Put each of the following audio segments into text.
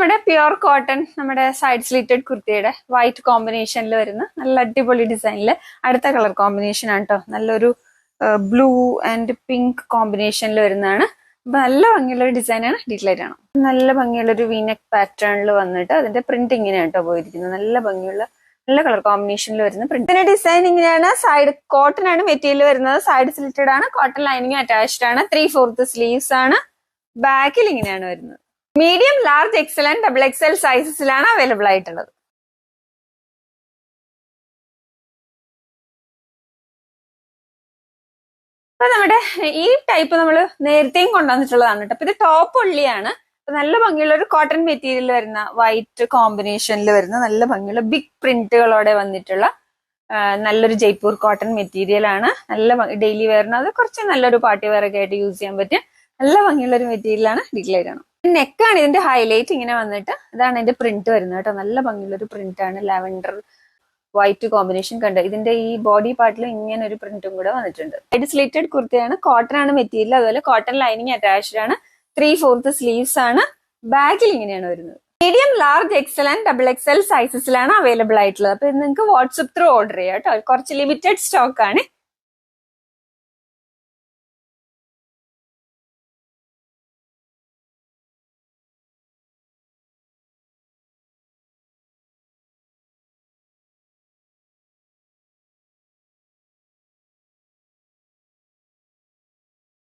നമ്മുടെ pure cotton നമ്മുടെ side slitted കുർത്തിയുടെ വൈറ്റ് കോമ്പിനേഷനിൽ വരുന്ന നല്ല അടിപൊളി ഡിസൈനിൽ അടുത്ത കളർ കോമ്പിനേഷൻ ആണ് കേട്ടോ നല്ലൊരു ബ്ലൂ ആൻഡ് പിങ്ക് കോമ്പിനേഷനിൽ വരുന്നതാണ്. നല്ല ഭംഗിയുള്ള ഒരു ഡിസൈനാണ് ഡീറ്റെയിൽ ആണ്. നല്ല ഭംഗിയുള്ള ഒരു വീനക് പാറ്റേണിൽ വന്നിട്ട് അതിന്റെ പ്രിന്റ് ഇങ്ങനെയാണ് കേട്ടോ പോയിരിക്കുന്നത്. നല്ല ഭംഗിയുള്ള നല്ല കളർ കോമ്പിനേഷനിൽ വരുന്ന പ്രിന്റ് ഇതിന്റെ ഡിസൈൻ ഇങ്ങനെയാണ്. സൈഡ് കോട്ടൺ ആണ് മെറ്റീരിയൽ വരുന്നത്. സൈഡ് സ്ലിറ്റഡ് ആണ്. കോട്ടൺ ലൈനിങ് അറ്റാച്ച്ഡ് ആണ്. ത്രീ ഫോർത്ത് സ്ലീവ്സ് ആണ്. ബാക്കിൽ ഇങ്ങനെയാണ് വരുന്നത്. Medium large XL and double XL സൈസസിലാണ് available ആയിട്ടുള്ളത്. അപ്പൊ നമ്മുടെ ഈ ടൈപ്പ് നമ്മൾ നേരത്തെയും കൊണ്ടുവന്നിട്ടുള്ളതാണ് കേട്ടോ. അപ്പൊ ഇത് ടോപ്പ് ഉള്ളിയാണ്. നല്ല ഭംഗിയുള്ള ഒരു കോട്ടൺ മെറ്റീരിയൽ വരുന്ന വൈറ്റ് കോമ്പിനേഷനിൽ വരുന്ന നല്ല ഭംഗിയുള്ള ബിഗ് പ്രിന്റുകളോടെ വന്നിട്ടുള്ള നല്ലൊരു ജയ്പൂർ കോട്ടൺ മെറ്റീരിയൽ ആണ്. നല്ല ഡെയിലി വെയറിന് അത് കുറച്ച് നല്ലൊരു പാർട്ടി വെയറൊക്കെ ആയിട്ട് യൂസ് ചെയ്യാൻ പറ്റിയ നല്ല ഭംഗിയുള്ള ഒരു മെറ്റീരിയലാണ് ഡീറ്റെയിൽ ആണ്. നെക്കാണ് ഇതിന്റെ ഹൈലൈറ്റ് ഇങ്ങനെ വന്നിട്ട്. ഇതാണ് ഇതിന്റെ പ്രിന്റ് വരുന്നത് കേട്ടോ. നല്ല ഭംഗിയുള്ള ഒരു പ്രിന്റ് ആണ്. ലാവൻഡർ വൈറ്റ് കോമ്പിനേഷൻ കണ്ട്. ഇതിന്റെ ഈ ബോഡി പാർട്ടിലും ഇങ്ങനെ ഒരു പ്രിന്റും കൂടെ വന്നിട്ടുണ്ട്. ഇത് സ്ലിറ്റഡ് കുർത്തിയാണ് കോട്ടൺ ആണ് മെറ്റീരിയൽ അതുപോലെ കോട്ടൺ ലൈനിങ് അറ്റാച്ച്ഡ് ആണ്. ത്രീ ഫോർത്ത് സ്ലീവ്സ് ആണ്. ബാക്കിൽ ഇങ്ങനെയാണ് വരുന്നത്. Medium large XL and double XL സൈസസിലാണ് available ആയിട്ടുള്ളത്. അപ്പൊ നിങ്ങൾക്ക് വാട്സപ്പ് ത്രൂ ഓർഡർ ചെയ്യാം കേട്ടോ. കുറച്ച് ലിമിറ്റഡ് സ്റ്റോക്ക് ആണ്.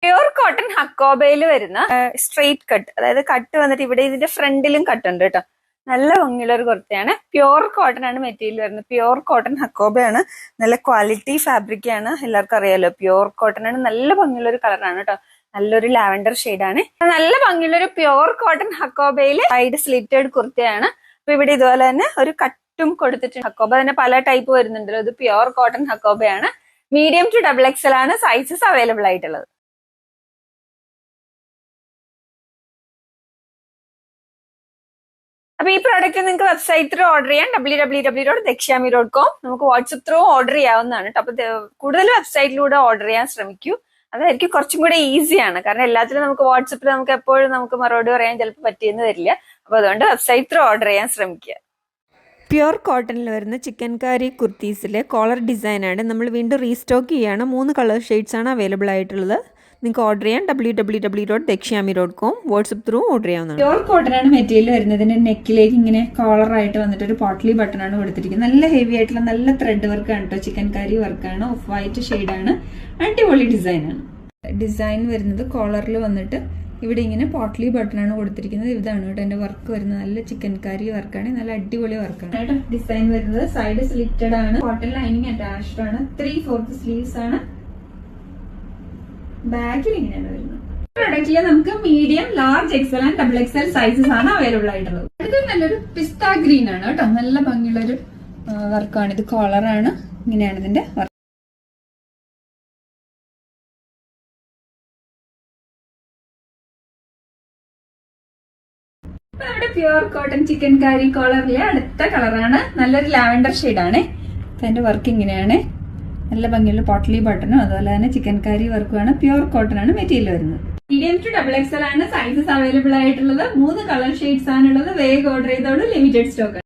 പ്യൂർ കോട്ടൺ ഹക്കോബയിൽ വരുന്ന സ്ട്രെയിറ്റ് കട്ട് അതായത് കട്ട് വന്നിട്ട് ഇവിടെ ഇതിന്റെ ഫ്രണ്ടിലും കട്ട് ഉണ്ട് കേട്ടോ. നല്ല ഭംഗിയുള്ള ഒരു കുർത്തയാണ്. പ്യൂർ കോട്ടൺ ആണ് മെറ്റീരിയൽ വരുന്നത്. പ്യൂർ കോട്ടൺ ഹക്കോബയാണ് നല്ല ക്വാളിറ്റി ഫാബ്രിക് ആണ്. എല്ലാവർക്കും അറിയാലോ പ്യൂർ കോട്ടൺ ആണ്. നല്ല ഭംഗിയുള്ള ഒരു കളറാണ് കേട്ടോ. നല്ലൊരു ലാവൻഡർ ആണ്. നല്ല ഭംഗിയുള്ള ഒരു പ്യൂർ കോട്ടൺ ഹക്കോബയിൽ സൈഡ് സ്ലിറ്റഡ് കുർത്തയാണ്. അപ്പൊ ഇവിടെ ഇതുപോലെ തന്നെ ഒരു കട്ടും കൊടുത്തിട്ടുണ്ട്. ഹക്കോബ തന്നെ പല ടൈപ്പ് വരുന്നുണ്ടല്ലോ. ഇത് പ്യൂർ കോട്ടൺ ഹക്കോബയാണ് മീഡിയം ടു ഡബിൾ എക്സൽ ആണ്. സൈസസ് അവൈലബിൾ ആയിട്ടുള്ളത്. അപ്പൊ ഈ പ്രോഡക്റ്റ് നിങ്ങൾക്ക് വെബ്സൈറ്റ് ത്രൂ ഓർഡർ ചെയ്യാം. W W W dot Dakshyami dot com നമുക്ക് വാട്സപ്പ് ത്രൂ ഓർഡർ ചെയ്യാവുന്നതാണ്. അപ്പൊ കൂടുതൽ വെബ്സൈറ്റിലൂടെ ഓർഡർ ചെയ്യാൻ ശ്രമിക്കൂ. അതായിരിക്കും കുറച്ചും കൂടെ ഈസിയാണ് കാരണം എല്ലാത്തിലും നമുക്ക് വാട്സപ്പിൽ നമുക്ക് എപ്പോഴും നമുക്ക് മറുപടി പറയാൻ ചിലപ്പോൾ പറ്റിയെന്ന് വരില്ല. അപ്പൊ അതുകൊണ്ട് വെബ്സൈറ്റ് ത്രൂ ഓർഡർ ചെയ്യാൻ ശ്രമിക്കുക. പ്യുർ കോട്ടണിൽ വരുന്ന ചിക്കൻ കാരി കുർത്തീസിലെ കോളർ ഡിസൈനാണ് നമ്മൾ വീണ്ടും റീസ്റ്റോക്ക് ചെയ്യുകയാണ് മൂന്ന് കളർ ഷെയ്ഡ്സ് ആണ് അവൈലബിൾ ആയിട്ടുള്ളത്. നിങ്ങൾക്ക് ഓർഡർ ചെയ്യാൻ W W W dot Dakshyami dot com WhatsApp through order ചെയ്യാവുന്നതാണ് പ്യോർ കോട്ടനാണ് മെറ്റീരിയൽ വരുന്നത് നെക്കിലേക്ക് ഇങ്ങനെ കോളറായിട്ട് വന്നിട്ട് ഒരു പോട്ട്ലി ബട്ടൺ ആണ് കൊടുത്തിരിക്കുന്നത്. നല്ല ഹെവി ആയിട്ടുള്ള നല്ല ത്രെഡ് വർക്ക് ആണ് കേട്ടോ ചിക്കൻ കറി വർക്കാണ് ഓഫ് വൈറ്റ് ഷെയ്ഡാണ് അടിപൊളി ഡിസൈൻ ആണ്. ഡിസൈൻ വരുന്നത് കോളറിൽ വന്നിട്ട് ഇവിടെ ഇങ്ങനെ പോട്ട്ലി ബട്ടൺ ആണ് കൊടുത്തിരിക്കുന്നത്. ഇതാണ് കേട്ടോ എന്റെ വർക്ക് വരുന്നത്. നല്ല ചിക്കൻ കറി വർക്കാണ് നല്ല അടിപൊളി വർക്കാണ് കേട്ടോ ഡിസൈൻ വരുന്നത് സൈഡ് സ്ലിറ്റഡ് ആണ്. കോട്ടൺ ലൈനിങ് അറ്റാച്ച്ഡ് ആണ്. ത്രീ ഫോർത്ത് സ്ലീവ്സ് ആണ്. ബാക്കിൽ ഇങ്ങനെയാണ് വരുന്നത്. പ്രൊഡക്റ്റിൽ നമുക്ക് medium large XL and double XL sizes ആണ് അവൈലബിൾ ആയിട്ടുള്ളത്. ഇത് നല്ലൊരു പിസ്ത ഗ്രീൻ ആണ് കേട്ടോ. നല്ല ഭംഗിയുള്ള ഒരു വർക്കാണ് ഇത് കോളർ ആണ്. ഇങ്ങനെയാണ് ഇതിന്റെ വർക്ക് നമ്മുടെ പ്യുവർ കോട്ടൺ ചിക്കൻ കാരി കോളറിലെ അടുത്ത കളറാണ് നല്ലൊരു ലാവൻഡർ ഷെയ്ഡാണ് അതിന്റെ വർക്ക് ഇങ്ങനെയാണ്. നല്ല ഭംഗിയുള്ള പോട്ടലി ബട്ടണും അതുപോലെ തന്നെ ചിക്കൻ കറി വർക്കുമാണ് പ്യുവർ കോട്ടൺ ആണ് മെറ്റീരിയൽ വരുന്നത്. മീഡിയം ടു ഡബിൾ എക്സൽ ആണ് സൈസസ് അവൈലബിൾ ആയിട്ടുള്ളത്. മൂന്ന് കളർ ഷെയ്ഡ്സ് ആണുള്ളത്. വേഗം ഓർഡർ ചെയ്തോളൂ. Limited stock